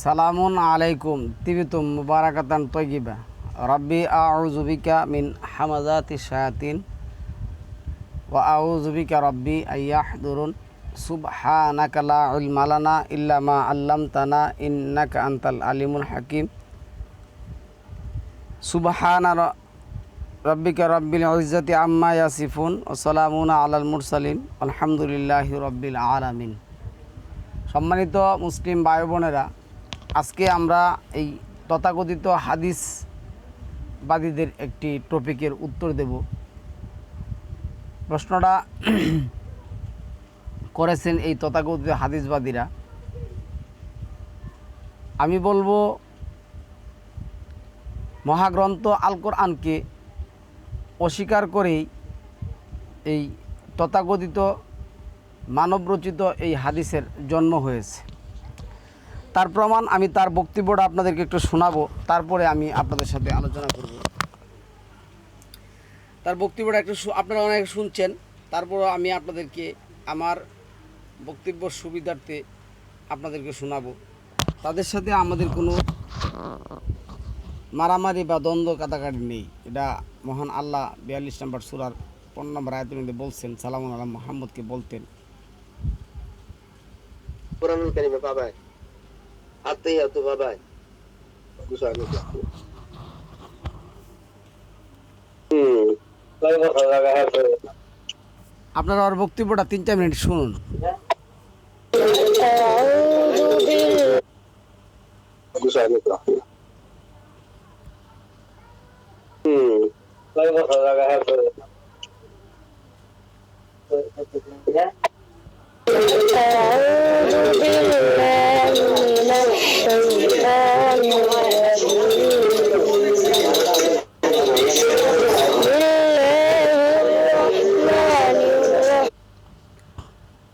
সালামুন আলাইকুম, তিবিতুম মুবারাকাতান তৈগিবা রব্বি আউজুবিকা মিন হামাজাতি শায়াতিন, ওয়া আউজুবিকা রব্বি আইয়াহদুরুন। সুবহানাকা লা ইলমা লানা ইল্লা মা আল্লামতানা ইন্নাকা আনতাল আলিমুল হাকিম। সুবহানা রব্বিকা রব্বিল ইজ্জতি আম্মা ইয়াসিফুন ও সালামুন আলাল মুরসালিন আলহামদুলিল্লাহি রব্বিল আলামিন। সম্মানিত মুসলিম ভাই বোনেরা আজকে আমরা এই তথাকথিত হাদিসবাদীদের একটি টপিকের উত্তর দেব। প্রশ্নটা করেছেন এই তথাকথিত হাদিসবাদীরা। আমি বলব, মহাগ্রন্থ আল কোরআনকে অস্বীকার করেই এই তথাকথিত মানবরচিত এই হাদিসের জন্ম হয়েছে। তার প্রমাণ আমি তার বক্তব্যটা আপনাদেরকে একটু শোনাবো, তারপরে আমি আপনাদের সাথে আলোচনা করব। তার বক্তব্যটা একটু আপনারা অনেক শুনছেন, তারপরও আমি আপনাদেরকে আমার বক্তব্য সুবিধার্থে আপনাদেরকে শোনাবো। তাদের সাথে আমাদের কোনো মারামারি বা দ্বন্দ্ব কাটাকাটি নেই। এটা মহান আল্লাহ বিয়াল্লিশ নম্বর সুরার পনেরো নম্বর আয়তের মধ্যে বলছেন সালাম আলম মোহাম্মদকে বলতেন। কোরআনুল কারিমে পাবায় বছর লাগা আছে আপনারা ওর বক্তব্যটা তিন চার মিনিট শুনুন।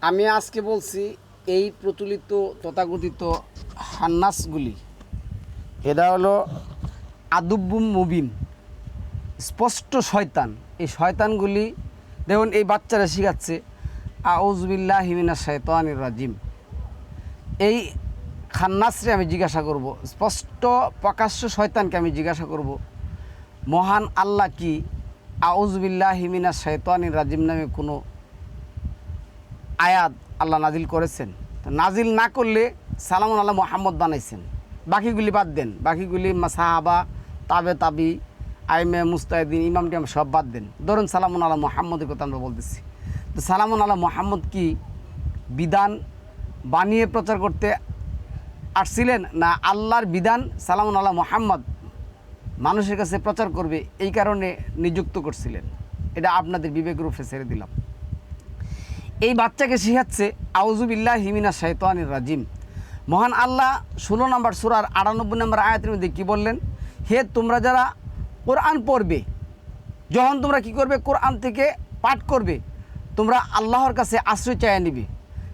আমি আজকে বলছি, এই প্রচলিত তথাকথিত হান্নাসগুলি এটা হলো আদুব্বুম মুবিন, স্পষ্ট শয়তান। এই শয়তানগুলি, দেখুন, এই বাচ্চারা শিখাচ্ছে আউজবিল্লাহ হিমিনা শয়তানির রাজিম। এই খান্নাসরে আমি জিজ্ঞাসা করব। স্পষ্ট প্রকাশ্য শয়তানকে আমি জিজ্ঞাসা করব। মহান আল্লাহ কি? আউজবিল্লাহ হিমিনা শয়তানির রাজিম নামে কোনো আয়াত আল্লাহ নাজিল করেছেন? নাজিল না করলে সালাম আল্লাহ মোহাম্মদ বানাইছেন। বাকিগুলি বাদ দেন। বাকিগুলি সাহাবা তাবে তাবি, আইমে মুস্তাহিদিন, ইমাম টিমাম সব বাদ দেন। ধরুন সালামুন আল্লাহ মোহাম্মদের কথা আমরা বলতেছি। তো সালামুন আল্লাহ মোহাম্মদ কি? বিধান বানিয়ে প্রচার করতে আসছিলেন না আল্লাহর বিধান সালামুন আল্লাহ মোহাম্মদ মানুষের কাছে প্রচার করবে এই কারণে নিযুক্ত করছিলেন। এটা আপনাদের বিবেক রূপে ছেড়ে দিলাম। এই বাচ্চাকে শিখাচ্ছে আউজুবিল্লাহ হিমিনা শৈতানির রাজিম। মহান আল্লাহ ষোলো নম্বর সুরার আটানব্বই নম্বর আয়াতের মধ্যে কী বললেন? হে, তোমরা যারা কোরআন পড়বে, যখন তোমরা কি করবে? কোরআন থেকে পাঠ করবে, তোমরা আল্লাহর কাছে আশ্রয় চাইয়া নিবে।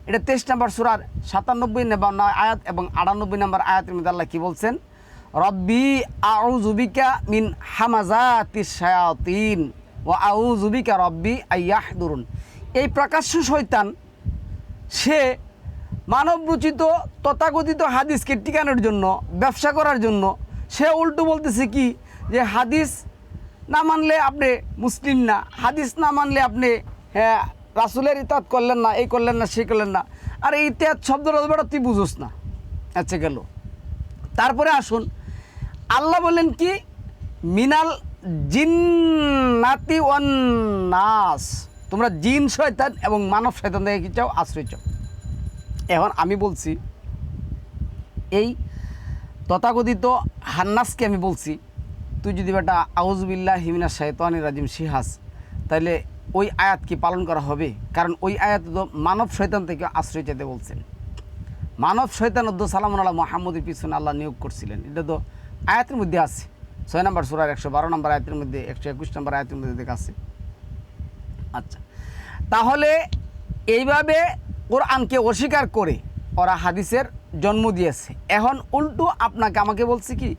এটা তেইশ নম্বর সুরার সাতানব্বই নম্বর আয়াত এবং আটানব্বই নম্বর আয়াতের মধ্যে আল্লাহ কী বলছেন? রব্বি আউজুবিকা মিন হামাজাতি শায়াতিন ও আউজুবিকা রব্বি আইয়াহদুরুন। এই প্রকাশ্য শৈতান সে মানবরচিত, তথাকথিত হাদিসকে টিকানোর জন্য, ব্যবসা করার জন্য, সে উল্টো বলতেছে কি? যে হাদিস না মানলে আপনি মুসলিম না, হাদিস না মানলে আপনি হ্যাঁ রাসুলের ইতাত করলেন না, এই করলেন না সেই করলেন না। আর এই ইতিহাদ শব্দটা বেটা তুই বুঝোস না। আচ্ছা গেল। তারপরে আসুন। আল্লাহ বললেন কি? মিনাল জিন্নাতি ওয়ান নাস। তোমরা জিন, শয়তান এবং মানব শয়তান থেকে কি চাও? আশ্রয় চাও। এখন আমি বলছি, এই তথাকথিত হান্নাসকে আমি বলছি, তুই যদি বেটা আউজবিল্লাহ হিমিনা শৈতানি রাজিম সিহাস তাহলে ওই আয়াত কি পালন করা হবে? কারণ ওই আয়াত তো মানব শয়তান থেকে আশ্রয় চাইতে বলছেন। মানব শৈতান উদ্দ সালাম আল্লাহ মোহাম্মদের পিছনে আল্লাহ নিয়োগ করছিলেন। এটা তো আয়াতের মধ্যে আছে। ছয় নম্বর সুরার একশো বারো নম্বর আয়াতের মধ্যে, একশো একুশ নম্বর আয়াতের মধ্যে দেখা আছে। আচ্ছা তাহলে এইভাবে কোরআনকে অস্বীকার করে ওরা হাদিসের জন্ম দিয়েছে। এখন উল্টো আপনাকে আমাকে বলছে কি,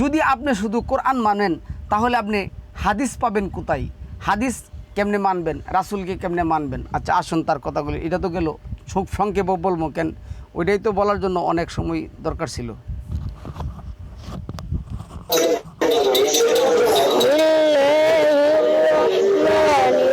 যদি আপনি শুধু কোরআন মানেন, তাহলে আপনি হাদিস পাবেন কোথায়? হাদিস কেমনে মানবেন রাসুলকে কেমনে মানবেন আচ্ছা আসুন তার কথাগুলি এটা তো গেল সুখ সংক্ষেপ বলবো কেন ওইটাই তো বলার জন্য অনেক সময় দরকার ছিল وليس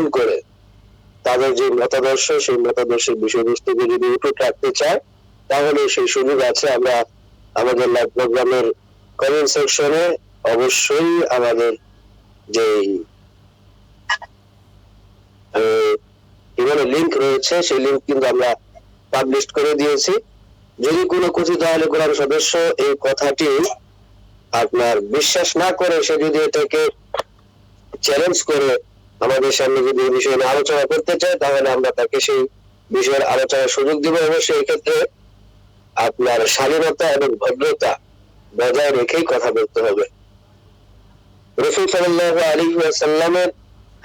খণ্ডন করে তাদের যে মতাদর্শ, সেই মতাদর্শের বিষয়বস্তুকে যদি উঠে রাখতে চায়, তাহলে সেই সুযোগ আছে। আমরা আমাদের লাইভ প্রোগ্রামের কমেন্ট সেকশনে অবশ্যই আমাদের যে এখানে লিংক রয়েছে, সেই লিংক কিন্তু আমরা পাবলিশ করে দিয়েছি। যদি কোনো কথিত আহলে কোরআন সদস্য এই কথাটি আপনার বিশ্বাস না করে সে যদি এটাকে চ্যালেঞ্জ করে আমাদের সামনে যদি এই বিষয় নিয়ে আলোচনা করতে চায়, তাহলে আমরা তাকে সেই বিষয়ের আলোচনার সুযোগ দিব অবশ্যই এক্ষেত্রে আপনার স্বাধীনতা এবং ভদ্রতা বজায় রেখেই কথা বলতে হবে। রসুল সাল্লাহ আলী সাল্লামের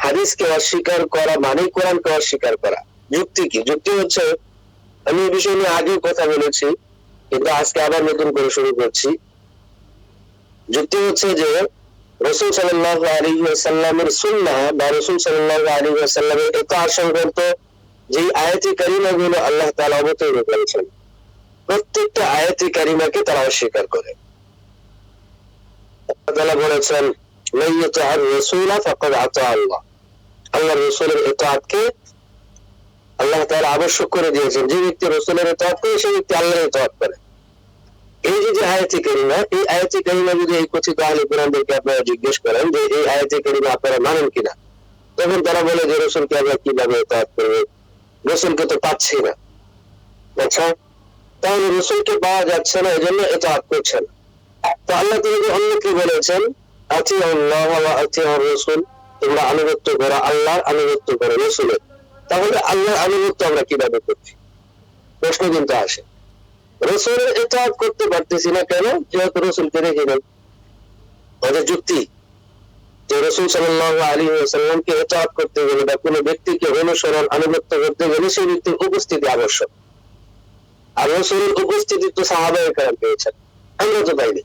হাদিসকে অস্বীকার করা মানে কোরআনকে অস্বীকার করা। যুক্তি কি? যুক্তি হচ্ছে, আমি এই বিষয় নিয়ে আগেও কথা বলেছি, কিন্তু আজকে আবার নতুন করে শুরু করছি। যুক্তি হচ্ছে যে রসুল সাল্লাহ আলী সাল্লামের সুন্না বা রসুল সাল্লাহ আলী সাল্লামের এত সংক্রান্ত যে আয়াতি কারিমা গুলো আল্লাহ তালা অবতীর্ণ করেছেন, প্রত্যেকটা আয়াতি কারিমাকে তারা অস্বীকার করে। তাআলা বলেছেন মাইয়াত আর রসুলা ফাকাদ আতা আল্লাহ। আল্লাহ রসুলের এতাআতকে আল্লাহ তাআলা আবশ্যক করে দিয়েছেন। যে ব্যক্তি রসুলের এতাআত করে, সেই ব্যক্তি আল্লাহর এতাআত করে। এই যে যে আয়াতি কারিমা, এই আয়াতি কারিমা যদি এই কথিত আহলে কোরআনদেরকে আপনারা জিজ্ঞেস করেন যে এই আয়াতি কারিমা আপনারা মানেন কিনা? তখন তারা বলে যে রসুলকে আমরা কীভাবে এতাহাত করব? রসুলকে তো পাচ্ছি না। আচ্ছা তাহলে রসুলকে পাওয়া যাচ্ছে না এই জন্য এতাহাত করছেন। তো আল্লাহ তিনি অন্য কি বলেছেন? আতি আল্লাহ আতি রসুল, তোমরা আনুগত্য করো আল্লাহর আনুগত্য করো রসুলের। তাহলে আল্লাহর আনুগত্য আমরা কীভাবে করছি? প্রশ্ন কিন্তু আসে। রসুলের এতাহাত করতে পারতেছি না কেন? যেহেতু রসুলকে দেখি না ওদের যুক্তি, যে রসুল সাল্লাহ আলী সাল্লামকে এতাহাত করতে গেলে বা কোনো ব্যক্তিকে অনুসরণ আনুগত্য করতে গেলে সেই ব্যক্তির উপস্থিতি আবশ্যক। আর রসুলের উপস্থিতি তো সাহাবায় কারণ পেয়েছেন। আমরা তো পাইনি।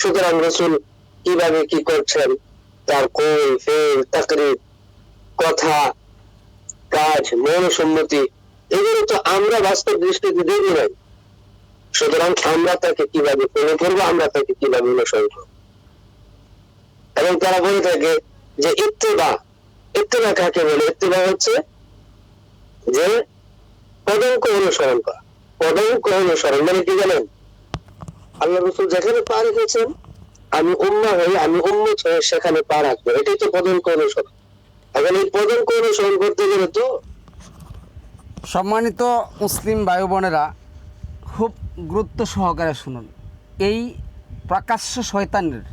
সুতরাং রসুল কীভাবে কি করছেন? তার কোল ফেল তাকরির, কথা, কাজ, মৌনসম্মতি, এগুলো তো আমরা বাস্তব দৃষ্টিতে দেখি নাই। সুতরাং আমরা তাকে কীভাবে ফলো করব, আমরা তাকে কীভাবে অনুসরণ করব। এবং তারা বলে থাকে যে ইত্তেবা ইত্তেবা কাকে বলে? ইত্তেবা হচ্ছে যে পদঙ্ক অনুসরণ করা। পদঙ্ক অনুসরণ মানে কি জানেন? আল্লাহ রসুল যেখানে পা রেখেছেন, আমি উম্মা হয়ে, আমি উম্মত হয়ে সেখানে পা রাখব। এটাই তো পদঙ্ক অনুসরণ। এখন এই পদঙ্ক অনুসরণ করতে গেলে তো সম্মানিত মুসলিম ভাই বোনেরা গুরুত্ব সহকারে শুনুন। এই প্রকাশ্য শয়তানের,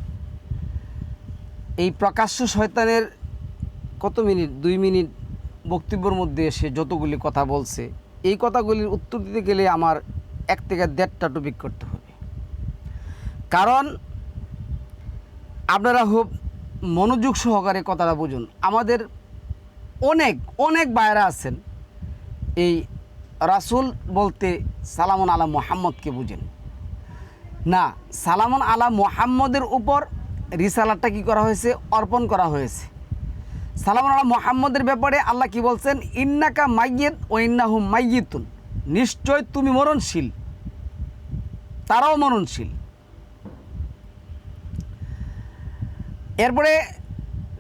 এই প্রকাশ্য শয়তানের কত মিনিট? দুই মিনিট বক্তব্যের মধ্যে এসে যতগুলি কথা বলছে, এই কথাগুলির উত্তর দিতে গেলে আমার এক থেকে দেড়টা টপিক করতে হবে। কারণ আপনারা খুব মনোযোগ সহকারে কথাটা বুঝুন। আমাদের অনেক অনেক বাইরা আছেন এই রাসুল বলতে সালামন আলা মোহাম্মদকে বুঝেন। না, সালামন আলা মোহাম্মদের উপর রিসালাতটা কি করা হয়েছে? অর্পণ করা হয়েছে। সালামন আলা মোহাম্মদের ব্যাপারে আল্লাহ কি বলছেন? ইন্নাকা মাইয়েত ও ইন্নাহু মাইয়িতুন। নিশ্চয় তুমি মরণশীল। তারাও মরণশীল। এরপরে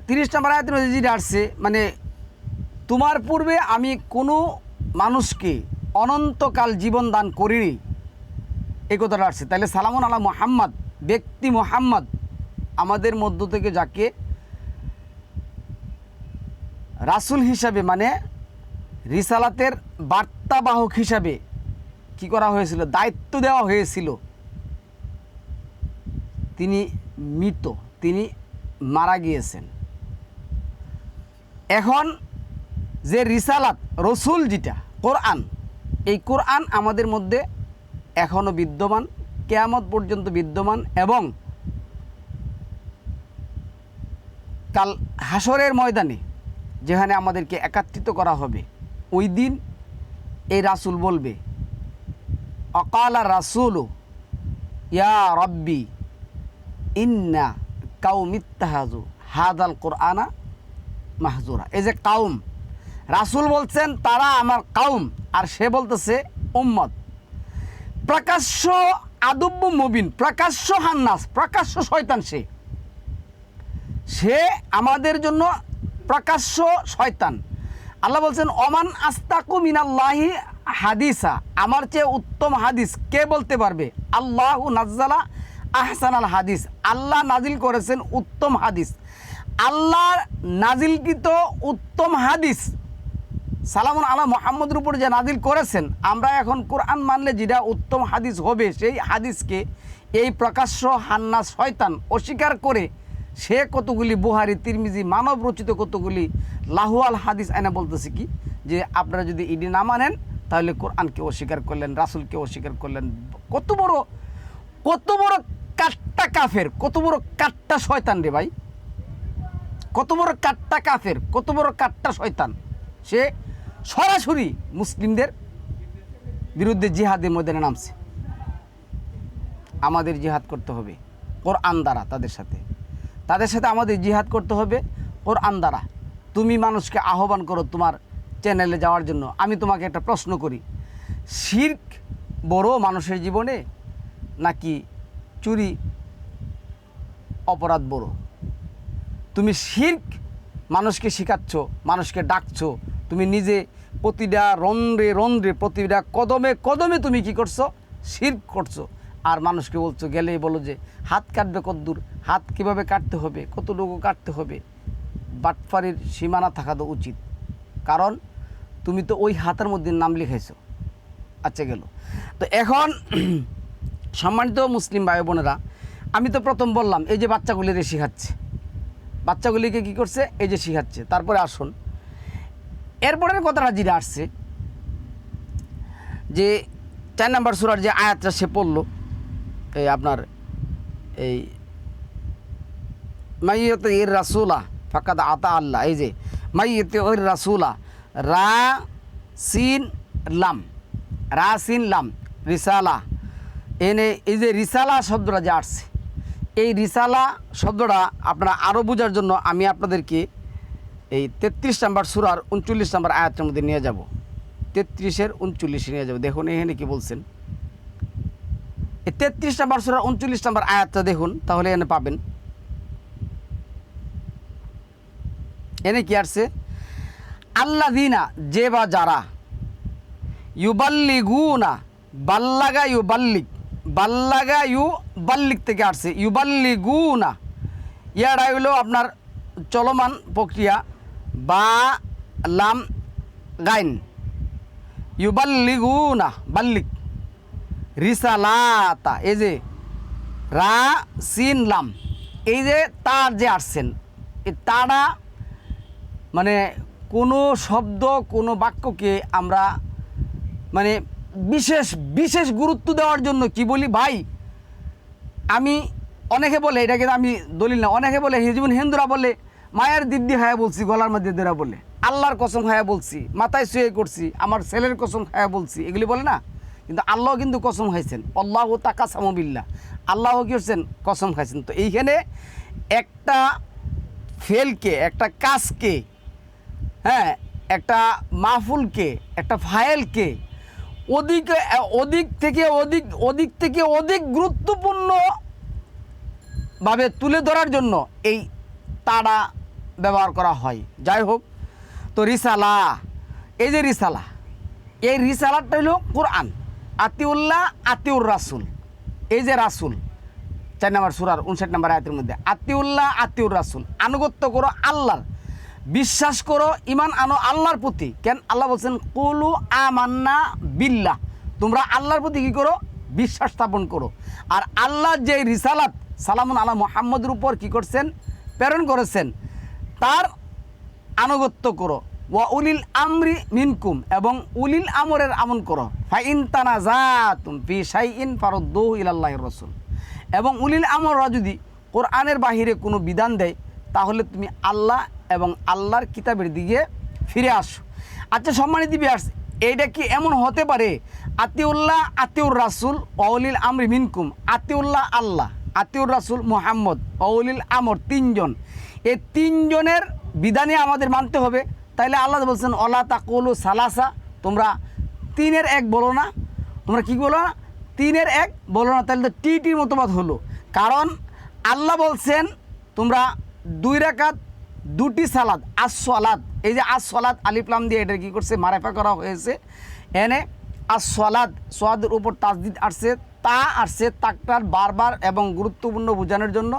তিরিশ নম্বর আয়তের মধ্যে যেটা আসছে মানে তোমার পূর্বে আমি কোনো মানুষকে অনন্তকাল জীবন দান করিনি। এই কথাটা আসছে। তাহলে সালামুন আলা মোহাম্মদ, ব্যক্তি মোহাম্মদ, আমাদের মধ্য থেকে যাকে রাসুল হিসাবে মানে রিসালাতের বার্তাবাহক হিসাবে কি করা হয়েছিল? দায়িত্ব দেওয়া হয়েছিল। তিনি মৃত, তিনি মারা গিয়েছেন। এখন যে রিসালাত, রসুল যেটা কোরআন। এই কোরআন আমাদের মধ্যে এখনও বিদ্যমান, কেয়ামত পর্যন্ত বিদ্যমান এবং কাল হাসরের ময়দানে যেখানে আমাদেরকে একাত্রিত করা হবে, ওই দিন এই রাসুল বলবে, অকালা রাসুল, ইয়া রব্বি, ইন্না কাউমিত্তাহাজু হাদাল কোরআনা মাহজুরা। এই যে কাউম রাসুল বলছেন, তারা আমার কাউম, আর সে বলতেছে, উম্মত। প্রকাশ্য আদব্য মুবিন, প্রকাশ্য হান্নাস, প্রকাশ্য শয়তান সে। সে আমাদের জন্য প্রকাশ্য শয়তান। আল্লাহ বলছেন অমান আস্তাকু মিনাল্লাহি হাদিসা। আমার চেয়ে উত্তম হাদিস কে বলতে পারবে? আল্লাহ নাজ্জালা আহসান আল হাদিস। আল্লাহ নাজিল করেছেন উত্তম হাদিস। আল্লাহ নাজিলকৃত উত্তম হাদিস সালামুন আলা মোহাম্মদের উপর যে নাজিল করেছেন, আমরা এখন কোরআন মানলে যেটা উত্তম হাদিস হবে, সেই হাদিসকে এই প্রকাশ্য হান্না শয়তান অস্বীকার করে সে কতগুলি বুহারি, তিরমিজি, মানব রচিত কতগুলি লাহুয়াল হাদিস আয়না বলতেছে কি? যে আপনারা যদি ইডি না মানেন, তাহলে কোরআনকে অস্বীকার করলেন, রাসুলকে অস্বীকার করলেন। কত বড় কত বড় কাট্টা কাফের, কত বড় কাট্টা শয়তান রে ভাই। কত বড় কাট্টা কাফের, কত বড় কাট্টা শয়তান। সে সরাসরি মুসলিমদের বিরুদ্ধে জিহাদের ময়দানে নামছে। আমাদের জিহাদ করতে হবে কোরআন দ্বারা তাদের সাথে। তাদের সাথে আমাদের জিহাদ করতে হবে কোরআন দ্বারা। তুমি মানুষকে আহ্বান করো তোমার চ্যানেলে যাওয়ার জন্য। আমি তোমাকে একটা প্রশ্ন করি, শির্ক বড় মানুষের জীবনে নাকি চুরি অপরাধ বড়? তুমি শির্ক মানুষকে শেখাচ্ছ, মানুষকে ডাকছো, তুমি নিজে প্রতিটা রন্ধ্রে রন্ধ্রে, প্রতিটা কদমে কদমে তুমি কি করছ? শির্ক করছ। আর মানুষকে বলছো, গেলেই বলো যে, হাত কাটবে কদ্দূর, হাত কীভাবে কাটতে হবে, কতটুকু কাটতে হবে? বাটফারির সীমানা থাকা তো উচিত। কারণ তুমি তো ওই হাতের মধ্যে নাম লিখাইছো। আচ্ছা গেল। তো এখন সম্মানিত মুসলিম ভাই বোনেরা, আমি তো প্রথম বললাম, এই যে বাচ্চাগুলিরে শিখাচ্ছে। বাচ্চাগুলিকে কি করছে? এই যে শিখাচ্ছে। তারপরে আসুন। এরপরের কথাটা যেটা আসছে, যে চার নাম্বার সুরার যে আয়াতটা সে পড়ল, এই আপনার এই মাইয়ত ইর রাসুলা ফাকাদ আতা আল্লাহ, এই যে মাইয়ত ইর রাসুলা রা সিন লাম, রা সিন লাম, রিসালা, এনে এই যে রিসালা শব্দটা যে আসছে, এই রিসালা শব্দটা আপনারা আরও বোঝার জন্য আমি আপনাদেরকে এই তেত্রিশ নাম্বার সুরার উনচল্লিশ নাম্বার আয়াতের মধ্যে নিয়ে যাব। তেত্রিশের উনচল্লিশে নিয়ে যাব। দেখুন, এখানে কি বলছেন? এই তেত্রিশ নাম্বার সুরার উনচল্লিশ নাম্বার আয়াতটা দেখুন, তাহলে এনে পাবেন। এনে কি আসছে? আল্লা দিনা যে বা যারা, ইউবাল্লিগুনা, বাল্লাগা ইউ বাল্লিক বাল্লাগা ইউ বাল্লিক থেকে আসছে। ইউবাল্লিগুনা, ইয়ার হইল আপনার চলমান প্রক্রিয়া। বা লাম গাইন। ইউবাল্লিগুনা, বাল্লিক। রিসালাতা, এই যে রা, সিন, লাম। এই যে তার যে আসছেন এই তারা মানে কোনো শব্দ, কোনো বাক্যকে আমরা মানে বিশেষ বিশেষ গুরুত্ব দেওয়ার জন্য কি বলি? ভাই, আমি অনেকে বলে, এটা কিন্তু আমি দলিল না, অনেকে বলে হিজবুন হিন্দুরা বলে মায়ের দিব্যি হায়া বলছি, গলার মধ্যে দেরা বলে। আল্লাহর কসম হায়া বলছি, মাথায় শুয়ে করছি, আমার ছেলের কসম হায়া বলছি, এগুলি বলে না? কিন্তু আল্লাহ কিন্তু কসম খাইছেন। আল্লাহ তাকা সামবিল্লা আল্লাহ কি করছেন? কসম খাইছেন। তো এইখানে একটা ফেলকে, একটা কাজকে হ্যাঁ একটা মাহফুলকে, একটা ফায়েলকে অধিক অধিক থেকে অধিক অধিক থেকে অধিক গুরুত্বপূর্ণ ভাবে তুলে ধরার জন্য এই তাড়া ব্যবহার করা হয়। যাই হোক, তো রিসালা, এই যে রিসালা, এই রিসালাতটা হলো কোরআন, আতিউল্লাহ, আতিউর রাসুল। এই যে রাসুল, চার নম্বর সুরার উনষাট নম্বর আয়াতের মধ্যে, আতিউল্লাহ, আতিউর রাসুল। আনুগত্য করো আল্লাহর, বিশ্বাস করো ইমান আনো আল্লাহর প্রতি। কেন? আল্লাহ বলছেন, কুলু আমান্না বিল্লাহ। তোমরা আল্লাহর প্রতি কী করো? বিশ্বাস স্থাপন করো। আর আল্লাহ যে রিসালাত, সালামুন আল্লাহ মোহাম্মদের উপর কী করছেন? প্রেরণ করেছেন। তার আনুগত্য করো। ওয়া উলিল আমরি মিনকুম এবং উলিল আমরের আমন করো। ফাইন তানা জাতুম ফি শাইইন ফারুদ্দু ইলাল্লাহির রাসূল। এবং উলিল আমররা যদি কোরআনের বাহিরে কোনো বিধান দেয়, তাহলে তুমি আল্লাহ এবং আল্লাহর কিতাবের দিকে ফিরে আসো। আচ্ছা সম্মানিত বিয়ার্স এইটা কি এমন হতে পারে? আতিউল্লাহ, আতিউর রাসুল অলিল আমরি মিনকুম, আতিউল্লাহ আল্লাহ, আতিউর রাসুল মোহাম্মদ অলিল আমর তিনজন। এই তিনজনের বিধানে আমাদের মানতে হবে। তাইলে আল্লাহ বলছেন, অলা তাকুলু সালাসা। তোমরা তিনের এক বলো না। তোমরা কি বলো? না তিনের এক বলো না। তাহলে তো টিটির মতবাদ হলো। কারণ আল্লাহ বলছেন, তোমরা দুই রাকাত দুটি সালাদ আসলাদ এই যে আসলাদ আলিফলাম দিয়ে এটা কী করছে? মারেফা করা হয়েছে। এনে আসলাদ সোয়াদের উপর তাজদিদ আসছে। তা আসছে তাকটার বারবার এবং গুরুত্বপূর্ণ বোঝানোর জন্য।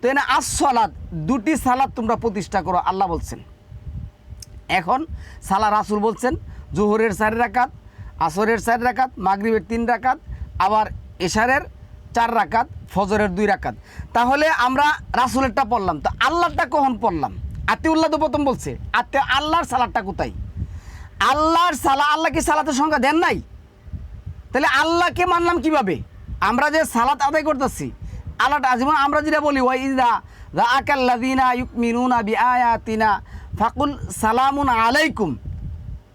তো এনে আসলাদ দুটি সালাদ তোমরা প্রতিষ্ঠা করো, আল্লাহ বলছেন। এখন সালা রাসুল বলছেন, জোহরের চার রাকাত, আসরের চার রাকাত, মাগরিবের তিন রাকাত, আবার এশারের চার রাকাত, ফজরের দুই রাকাত। তাহলে আমরা রাসুলেরটা পড়লাম। তো আল্লাহরটা কখন পড়লাম? আতিউল্লাহ তো প্রথম বলছে, আতে আল্লাহর সালাদটা কোথায়? আল্লাহর সালা আল্লাহ কি সালাতের সংখ্যা দেন নাই? তাহলে আল্লাহকে মানলাম কীভাবে? আমরা যে সালাত আদায় করতেছি, আল্লাহটা যেমন আমরা যেটা বলি ওয়াই ইদা দা আকাল্লাদিনা ইউকমিনুনা বি আয়াতিনা ফাকুল সালামুন আলাইকুম।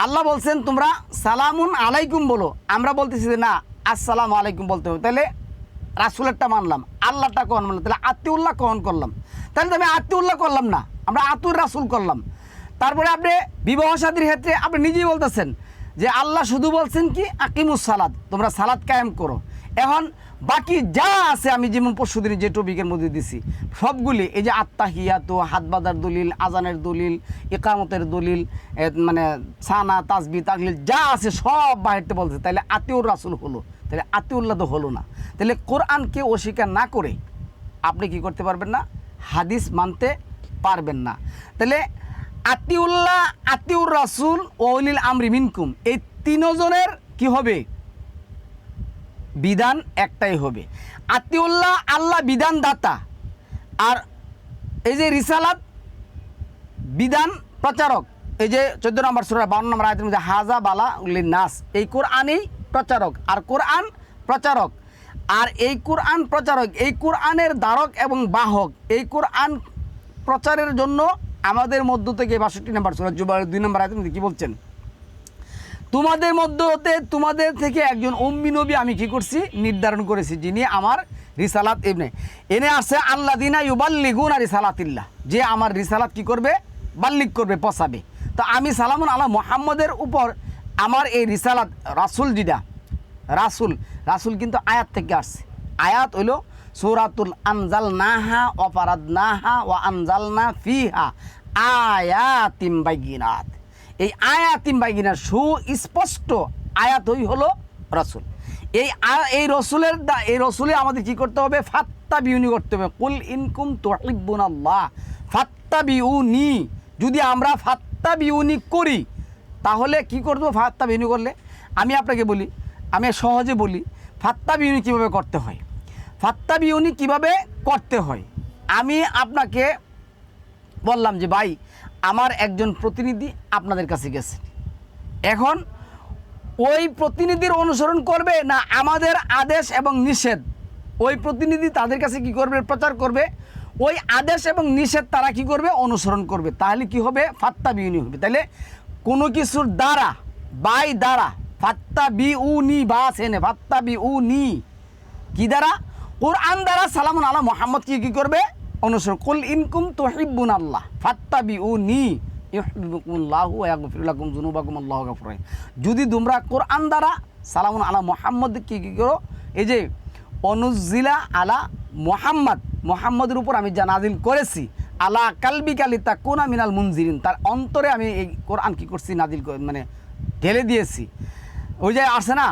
আল্লাহ বলছেন, তোমরা সালামুন আলাইকুম বলো। আমরা বলতেছি না, আসসালামু আলাইকুম বলতে হবে। তাহলে রাসুলেরটা মানলাম আল্লাহটা কখন মানলাম? তাহলে আত্মীউল্লাহ কখন করলাম? তাহলে তো আমি আত্মীউল্লাহ করলাম না, আমরা আতুর রাসুল করলাম। তারপরে আপনি বিবাহ সাদীর ক্ষেত্রে আপনি নিজেই বলতেছেন যে আল্লাহ শুধু বলছেন কি, আকিমুস সালাদ তোমরা সালাদ কায়েম করো। এখন বাকি যা আছে আমি যেমন পরশুদিন যে টপিকের মধ্যে দিছি, সবগুলি, এই যে আত্মাহিয়াত হাত বাঁধার দলিল, আজানের দলিল একামতের দলিল মানে ছানা তাজবি তাকলিল, যা আছে সব বাহিরতে বলছে। তাহলে আতিউর রাসুল হলো তাহলে আতিউল্লাহ তো হলো না। তাহলে কোরআনকে অস্বীকার না করে আপনি কি করতে পারবেন না? হাদিস মানতে পারবেন না। তাহলে আতিউল্লাহ আতিউর রাসুল ওলিল আমরি মিনকুম। এই তিনজনের কি হবে? বিধান একটাই হবে। আতিউল্লাহ আল্লাহ বিধান দাতা আর এই যে রিসালাত, বিধান প্রচারক। এই যে চোদ্দ নম্বর সুরা বান্ন নম্বর আয়তের মধ্যে হাজা বালা উল্লিন নাস এই কোরআনই প্রচারক। আর কোরআন প্রচারক। আর এই কোরআন প্রচারক, এই কোরআনের দ্বারক এবং বাহক। এই কোরআন প্রচারের জন্য আমাদের মধ্য থেকে বাষট্টি নাম্বার সুরা জুবার দুই নম্বর মধ্যে কী বলছেন? তোমাদের মধ্য হতে, তোমাদের থেকে একজন অম্মি নবী আমি কি করছি? নির্ধারণ করেছি, যিনি আমার রিসালাত এমনি এনে আসে আল্লাহ দিনা ইউবাল্লিগুন আর রিসালাতিল্লাহ। যে আমার রিসালাত কি করবে? বাল্লিক করবে পসাবে তো আমি সালামুন আল্লাহ মোহাম্মদের উপর আমার এই রিসালাত, রাসুল যেটা? রাসুল রাসুল কিন্তু আয়াত থেকে আসছে। আয়াত হইল সৌরাতুল আনজাল নাহা অপারাদ নাহা ও আনজাল না ফিহা। আয়াতিম বাইগিনাত। এই আয়াতিম বাইগিনার সুস্পষ্ট আয়াত হই হলো রসুল। এই এই রসুলের এই রসুলে আমাদের কি করতে হবে? ফাত্তা বিউনি করতে হবে। কুল ইনকুম তোহিবুন আল্লাহ ফাত্তা বিউনি যদি আমরা ফাত্তা বিউনি করি, তাহলে কি করব? ফাত্তা বিউনি করলে? আমি আপনাকে বলি, আমি সহজে বলি ফাত্তা বিউনি কীভাবে করতে হয়? ফাত্তা বিউনি কীভাবে করতে হয়? আমি আপনাকে বললাম যে, ভাই, আমার একজন প্রতিনিধি আপনাদের কাছে গেছে। এখন ওই প্রতিনিধির অনুসরণ করবে না আমাদের আদেশ এবং নিষেধ? ওই প্রতিনিধি তাদের কাছে কি করবে, প্রচার করবে? ওই আদেশ এবং নিষেধ তারা কি করবে, অনুসরণ করবে? তাহলে কি হবে? ফাত্তা বিউনি হবে। তাহলে কোনো কিছুর দ্বারা, বাই দ্বারা ফাত্তা বি উ নি বা সেনে ফাত্তা বি উ নি কি দ্বারা? কোরআন দ্বারা সালামুন আল্লাহ মোহাম্মদ কি করবে? অনুসরণ। কুল ইনকুম তোহিবুন আল্লাহ ফাত্তা বি উ নি। যদি তোমরা কোরআন দ্বারা সালামুন আলা মোহাম্মদ কি কি করো? এই যে অনুজিলা আলা মোহাম্মদ, মোহাম্মদের উপর আমি যা করেছি, আলা কালবি কালি তা কোনা মিনাল মুনজিরিন, তার অন্তরে আমি এই কোরআন কি করছি? নাজিল মানে ঢেলে দিয়েছি। ওই যে আসে না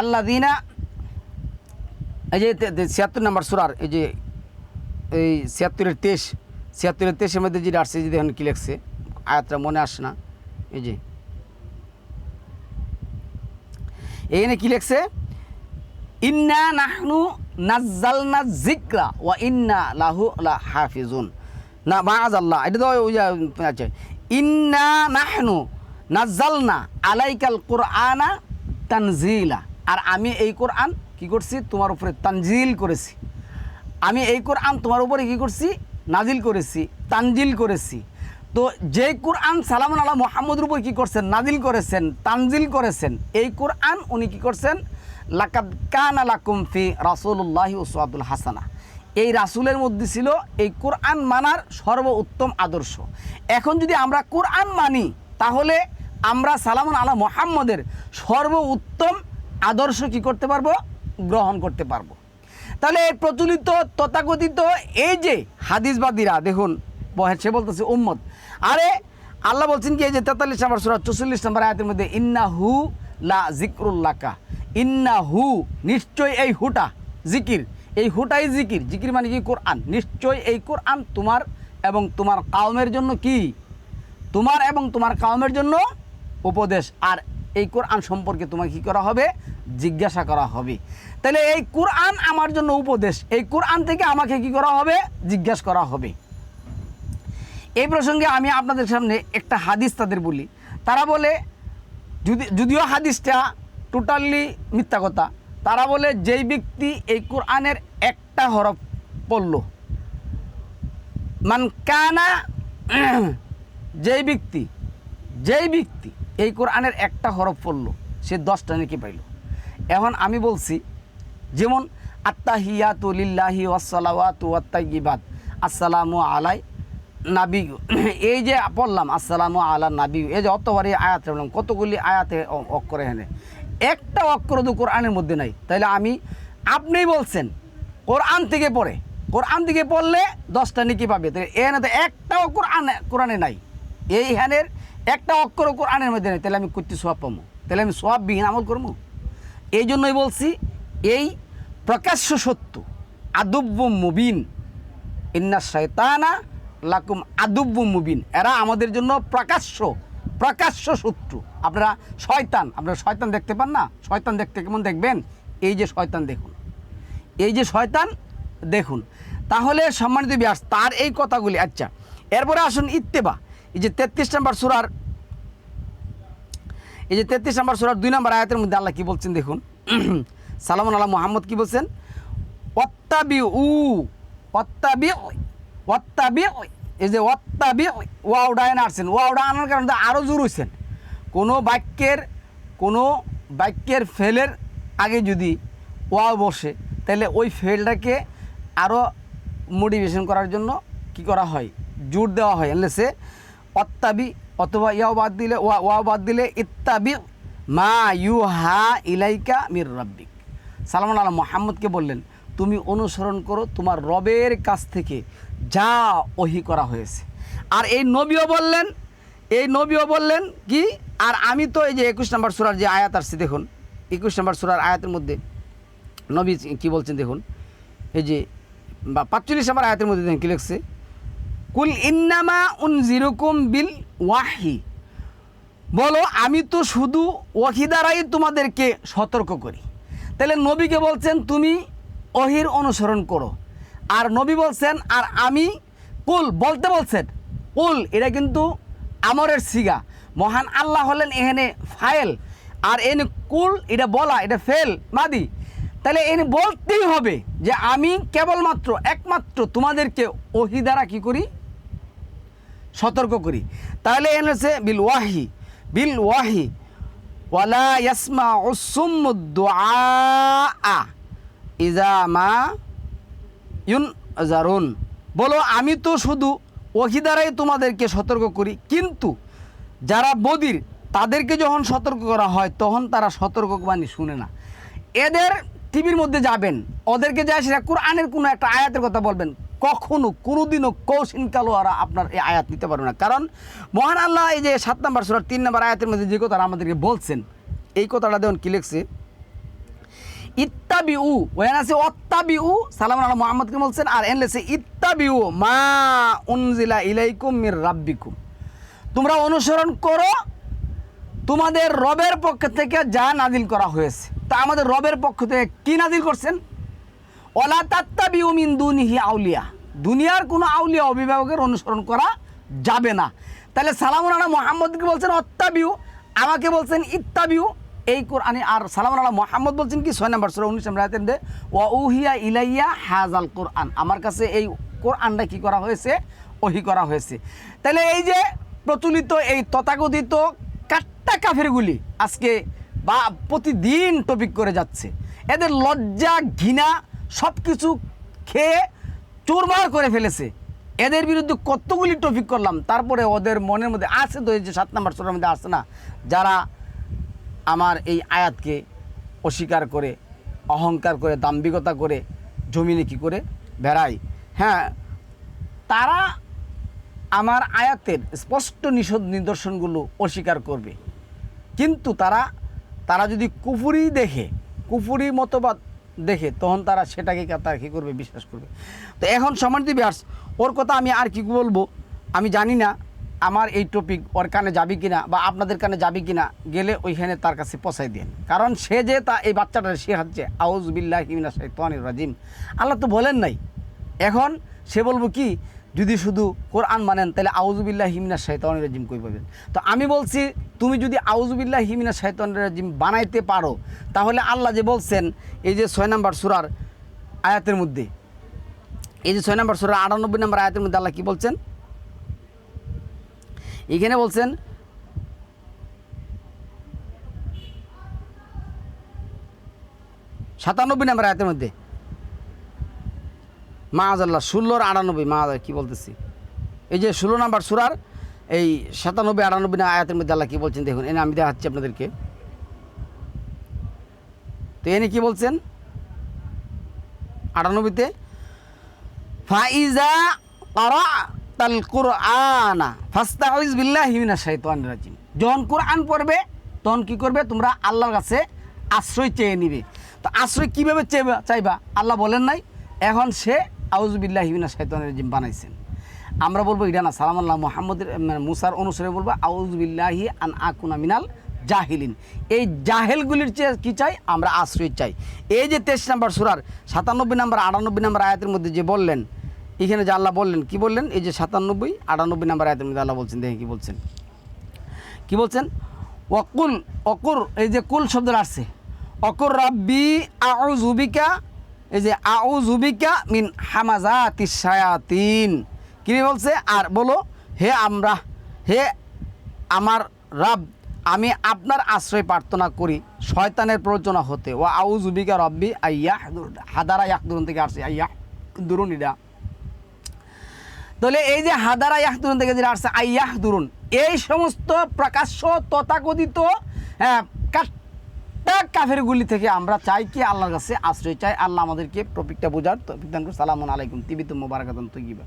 আল্লাহ দিনা এই যে ছিয়াত্তর নাম্বার সুরার এই যে এই ছিয়াত্তরের তেইশ ছিয়াত্তরের তেইশের মধ্যে যেটা আসছে যদি এখন কি লেখছে আয়াতটা মনে আসে না এই যে। এখানে কি লেখছে? ইন্না নাহনু নাজ্জালনা জিকরা ওয়া ইন্না লাহু লা হাফিজুন। না মাআজ আল্লাহ এটা তো ওই যে, আচ্ছা। ইন্না নাহনু নাজ্জালনা আলাইকাল কুরআনা তানজিলা। আর আমি এই কোরআন কি করছি? তোমার উপরে তানজিল করেছি। আমি এই কোরআন তোমার উপরে কি করছি? নাজিল করেছি, তানজিল করেছি। তো যে কোরআন সালাম আল্লাহ মোহাম্মদের উপর কী করছেন? নাজিল করেছেন, তানজিল করেছেন। এই কোরআন উনি কি করছেন? লাকাদ কান আলাকুম ফি রাসুল্লাহি ওসাদুল হাসানা। এই রাসুলের মধ্যে ছিল এই কোরআন মানার সর্ব উত্তম আদর্শ। এখন যদি আমরা কোরআন মানি, তাহলে আমরা সালামুন আলা মোহাম্মদের সর্ব উত্তম আদর্শ কি করতে পারব? গ্রহণ করতে পারব। তাহলে এই প্রচলিত, তথাকথিত এই যে হাদিসবাদীরা, দেখুন সে বলতেছে, উম্মত, আরে আল্লাহ বলছেন কি, এই যে তেতাল্লিশ নম্বর সুরা চৌচল্লিশ নম্বর আয়াতের মধ্যে ইন্না হু লা জিক্রুল্লাকা ইন্না হু নিশ্চয় এই হুটা জিকির এই হুটাই জিকির জিকির মানে কি? কোরআন নিশ্চয় এই কোরআন তোমার এবং তোমার কাউমের জন্য কি? তোমার এবং তোমার কাউমের জন্য উপদেশ, আর এই কোরআন সম্পর্কে তোমাকে কী করা হবে? জিজ্ঞাসা করা হবে। তাহলে এই কোরআন আমার জন্য উপদেশ। এই কোরআন থেকে আমাকে কি করা হবে? জিজ্ঞাসা করা হবে। এই প্রসঙ্গে আমি আপনাদের সামনে একটা হাদিস তাদের বলি। তারা বলে, যদি, যদিও হাদিসটা টোটালি মিথ্যা কথা, তারা বলে, যেই ব্যক্তি এই কোরআনের একটা হরফ পড়ল, মান কানা, যেই ব্যক্তি যেই ব্যক্তি এই কোরআনের একটা হরফ পড়ল, সে দশটা নাকি পাইল। এখন আমি বলছি, যেমন আত্মাহিয়াতু লিল্লাহি ওয়াসালাওয়াতু ওয়াত্তাইয়িবাত আসসালামু আলাই নাবি। এই যে পড়লাম, আসসালামু আলা নাবি, এই যে অতবার এই আয়াতে বললাম কতগুলি আয়াতে অক্ষরে হেনে একটা অক্ষর তো কোরআনের মধ্যে নাই। তাইলে আমি, আপনিই বলছেন, কোরআন থেকে পড়ে। কোরআন থেকে পড়লে দশটা নাকি পাবে। তাহলে এখানে তো একটাও কোরআন, কোরআনে নাই। এই হ্যানের একটা অক্ষর কোরআনের মধ্যে নেই, তাহলে আমি করতে সোয়াব পাবো। তাহলে আমি সোয়াববিহীন আমল করব। এই জন্যই বলছি, এই প্রকাশ্য সত্য আদব্য মুবিন, ইন্না শয়তানা লাকুম আদব্য মুবিন। এরা আমাদের জন্য প্রকাশ্য প্রকাশ্য শত্রু। আপনারা শয়তান আপনারা শয়তান দেখতে পান না? শয়তান দেখতে কেমন দেখবেন? এই যে শয়তান দেখুন। এই যে শয়তান দেখুন। তাহলে সম্মানিত ব্যাস, তার এই কথাগুলি আচ্ছা এরপরে আসুন ইত্তেবা। এই যে তেত্রিশ নম্বর সুরার, এই যে তেত্রিশ নম্বর সুরার দুই নম্বর আয়াতের মধ্যে আল্লাহ কী বলছেন দেখুন? সালামুন আল্লাহ মোহাম্মদ কী বলছেন? অত্তাবি উ অত্তাবি অত্তাবি এই যে অত্তাবি ওয়াউডা এনে আসছেন। ওয়াউডা আনার কারণে আরও জোর হয়েছেন কোনো বাক্যের কোনো বাক্যের ফেলের আগে যদি ওয়াও বসে, তাহলে ওই ফেলটাকে আরও মোটিভেশন করার জন্য কি করা হয়? জোর দেওয়া হয়। এনলে সে অত্তাবি অথবা ইয়াও বাদ দিলে, ওয়া, ওয়াও বাদ দিলে ইত্তাবি মা ইউ হা ইলাইকা মির রব্বিক। সালমান আল্লাহ মোহাম্মদকে বললেন, তুমি অনুসরণ করো তোমার রবের কাছ থেকে যা ওহি করা হয়েছে। আর এই নবীও বললেন, এই নবীও বললেন কি, আর আমি তো এই যে একুশ নম্বর সুরার যে আয়াত আসছে, দেখুন, একুশ নম্বর সুরার আয়াতের মধ্যে নবী কি বলছেন, দেখুন, এই যে বা পাঁচচল্লিশ নম্বর আয়াতের মধ্যে দেখুন কী লিখছে কুল ইন্নামা উন জিরুকুম বিল ওয়াহি। বলো, আমি তো শুধু ওহি দ্বারাই তোমাদেরকে সতর্ক করি। তাহলে নবীকে বলছেন, তুমি অহির অনুসরণ করো। আর নবী বলছেন, আর আমি কুল, বলতে বলছেন, কুল, এটা কিন্তু আমরের সিগা। মহান আল্লাহ হলেন এখানে ফাইল আর এনে কুল, এটা বলা, এটা ফেল, মাদি। তাহলে এনে বলতেই হবে যে, আমি কেবলমাত্র, একমাত্র তোমাদেরকে ওহি দ্বারা কি করি? সতর্ক করি। তাহলে এনেছে বিল ওয়াহি। বিল ওয়াহি। ওয়ালা ইয়াসমা উসুমুদ্দুআ ইজা মা ইউন জারুন বলো, আমি তো শুধু ওহি দ্বারাই তোমাদেরকে সতর্ক করি, কিন্তু যারা বদির, তাদেরকে যখন সতর্ক করা হয়, তখন তারা সতর্কবাণী শুনে না। এদের টিভির মধ্যে যাবেন, ওদেরকে যায় সেটা কোরআনের কোনো একটা আয়াতের কথা বলবেন, কখনো, কোনোদিনও কৌশিনকালও আর আপনার এই আয়াত নিতে পারবে না। কারণ মহান আল্লাহ এই যে সাত নম্বর সুরার তিন নম্বর আয়াতের মধ্যে যে কথা আমাদেরকে বলছেন, এই কথাটা দেখুন কি লিখছে? ইত্তাবিউ ওয়ান আছে অত্তাবিউ সালাম আলা মোহাম্মদকে বলছেন, আর এন লেছে ইত্তাবিউ মা উনজিলা ইলাইকুম মির রাব্বিকুম। তোমরা অনুসরণ করো, তোমাদের রবের পক্ষ থেকে যা নাজিল করা হয়েছে। তা আমাদের রবের পক্ষ থেকে কি নাজিল করছেন? ওলা তাত্তাবিউ মিন দুনিহি আউলিয়া। দুনিয়ার কোনো আউলিয়া অভিভাবকের অনুসরণ করা যাবে না। তাহলে সালামুন আলা মোহাম্মদকে বলছেন অত্তাবিউ, আমাকে বলছেন ইত্তাবিউ। এই কোরআনে আর সালামুন আলা মোহাম্মদ বলছেন কি? ছয় নম্বর সুরা উনিশ নম্বর আয়াতের মধ্যে উহিয়া ইলাইয়া হাজাল কোরআন। আমার কাছে এই কোরআনটা কি করা হয়েছে? ওহি করা হয়েছে। তাহলে এই যে প্রচলিত এই তথাকথিত কাট্টা কাফেরগুলি, আজকে বা প্রতিদিন টপিক করে যাচ্ছে। এদের লজ্জা, ঘৃণা সব কিছু খেয়ে চুরমার করে ফেলেছে। এদের বিরুদ্ধে কতগুলি টপিক করলাম, তারপরে ওদের মনের মধ্যে আছে তো এই যে সাত নম্বর সোনার মধ্যে আসছে না, যারা আমার এই আয়াতকে অস্বীকার করে, অহংকার করে, দাম্ভিকতা করে জমিনে কি করে বেড়ায়। হ্যাঁ তারা আমার আয়াতের স্পষ্ট নিষেধ নিদর্শনগুলো অস্বীকার করবে। কিন্তু তারা তারা যদি কুফুরি দেখে, কুফুরি মতবাদ দেখে, তখন তারা সেটাকে তারা কী করবে? বিশ্বাস করবে। তো এখন সমানিত ব্যাস ওর কথা আমি আর কি বলব? আমি জানি না আমার এই টপিক ওর কানে যাবে কি না বা আপনাদের কানে যাবে কি না গেলে ওইখানে তার কাছে পৌঁছাই দেন। কারণ সে যে তা এই বাচ্চাটা শেখাচ্ছে আউজবিল্লাহ হিমিনা শাইতানির রাজিম। আল্লাহ তো বলেন নাই। এখন সে বলব কি যদি শুধু কোরআন মানেন, তাহলে আউজুবিল্লাহ হিমিনা শৈতান রাজিম কই পাবেন? তো আমি বলছি, তুমি যদি আউজুবিল্লাহ হিমিনা শৈতান রাজিম বানাইতে পারো, তাহলে আল্লাহ যে বলছেন, এই যে ছয় নম্বর সুরার আয়াতের মধ্যে, এই যে ছয় নম্বর সুরার আটানব্বই নম্বর আয়াতের মধ্যে আল্লাহ কী বলছেন? এখানে বলছেন, সাতানব্বই নম্বর আয়াতের মধ্যে মাহাজাল্লাহ, ষোলোর আটানব্বই মাহাজ কী বলতেছি? এই যে ষোলো নাম্বার সুরার এই সাতানব্বই, আটানব্বই না আয়াতের মধ্যে আল্লাহ কী বলছেন দেখুন, এনে আমি দেখাচ্ছি আপনাদেরকে। তো এনে কি বলছেন? আটানব্বইতে, ফাইজা তাল কুরআনা ফাস্তাউজ বিল্লাহি মিনাশ শাইতানির রাজিম। যখন কোরআন পড়বে, তখন কি করবে? তোমরা আল্লাহর কাছে আশ্রয় চেয়ে নিবে। তো আশ্রয় কীভাবে চেয়ে চাইবা? আল্লাহ বলেন নাই। এখন সে আউজবিল্লাহ হিমিনা শাইতানির রাজিম বানাইছেন। আমরা বলব এটা না, সালাম আল্লাহ মোহাম্মদের মানে মুসার অনুসারে বলব, আউজবিল্লাহি আন আকুনা মিনাল জাহিলিন। এই জাহেলগুলির চেয়ে কী চাই? আমরা আশ্রয় চাই। এই যে তেইশ নাম্বার সুরার সাতানব্বই নাম্বার, আটানব্বই নাম্বার আয়াতের মধ্যে যে বললেন, এখানে যে আল্লাহ বললেন, কি বললেন? এই যে সাতানব্বই, আটানব্বই নাম্বার আয়াতের মধ্যে আল্লাহ বলছেন দেখে কি বলছেন। কি বলছেন? অকুল অকুর এই যে কুল শব্দটা আসছে। অকুর রাব্বি আউ জুবিকা এই যে আউ জুবিকা মিন হামাজা তিসায়াতিন কি বলছে? আর বলো, হে আমরা, হে আমার রাব, আমি আপনার আশ্রয় প্রার্থনা করি। শয়তানের প্ররোচনা হতে। ও আউ জুবিকা রব্বি আইয়া হাদারা ইয়াকদুরুন থেকে আসছে আইয়া দুরুন এটা তাহলে এই যে, হাদারা ইয়াহদুরুন থেকে যেটা আসছে আইয়াহ দুরুন এই সমস্ত প্রকাশ্য তথাকথিত হ্যাঁ কাট্টা কাফেরগুলি থেকে আমরা চাই কি আল্লাহর কাছে আশ্রয় চাই। আল্লাহ আমাদেরকে টপিকটা বোঝার তো সালামুন আলাইকুম। তিবিতুম তো তৈবা